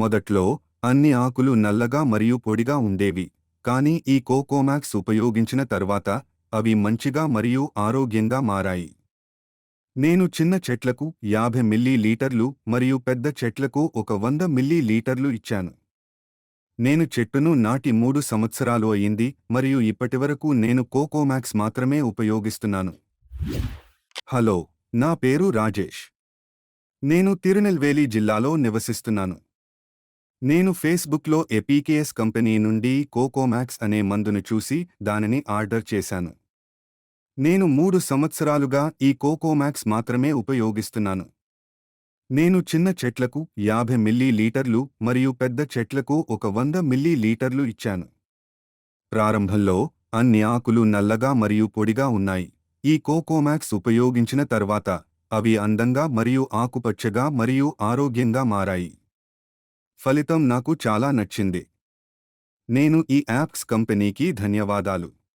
మొదట్లో అన్ని ఆకులు నల్లగా మరియు పొడిగా ఉండేవి కానీ ఈ కోకోమాక్స్ ఉపయోగించిన తర్వాత అవి మంచిగా మరియు ఆరోగ్యంగా మారాయి. నేను చిన్న చెట్లకు యాభై మిల్లీ లీటర్లు మరియు పెద్ద చెట్లకు ఒక వంద మిల్లీ లీటర్లు ఇచ్చాను. నేను చెట్టును నాటి మూడు సంవత్సరాలు అయింది మరియు ఇప్పటివరకు నేను కోకోమాక్స్ మాత్రమే ఉపయోగిస్తున్నాను. హలో నా పేరు రాజేష్. నేను తిరునెల్వేలి జిల్లాలో నివసిస్తున్నాను. నేను ఫేస్బుక్లో ఎపీకేఎస్ కంపెనీ నుండి కోకోమాక్స్ అనే మందును చూసి దానిని ఆర్డర్ చేశాను. నేను మూడు సంవత్సరాలుగా ఈ కోకోమాక్స్ మాత్రమే ఉపయోగిస్తున్నాను. నేను చిన్న చెట్లకు యాభై మిల్లీ లీటర్లు మరియు పెద్ద చెట్లకు ఒక వంద మిల్లీ లీటర్లు ఇచ్చాను. ప్రారంభంలో అన్ని ఆకులు నల్లగా మరియు పొడిగా ఉన్నాయి. ఈ కోకోమాక్స్ ఉపయోగించిన తర్వాత అవి అందంగా మరియు ఆకుపచ్చగా మరియు ఆరోగ్యంగా మారాయి. ఫలితం నాకు చాలా నచ్చింది. నేను ఈ యాప్స్ కంపెనీకి ధన్యవాదాలు.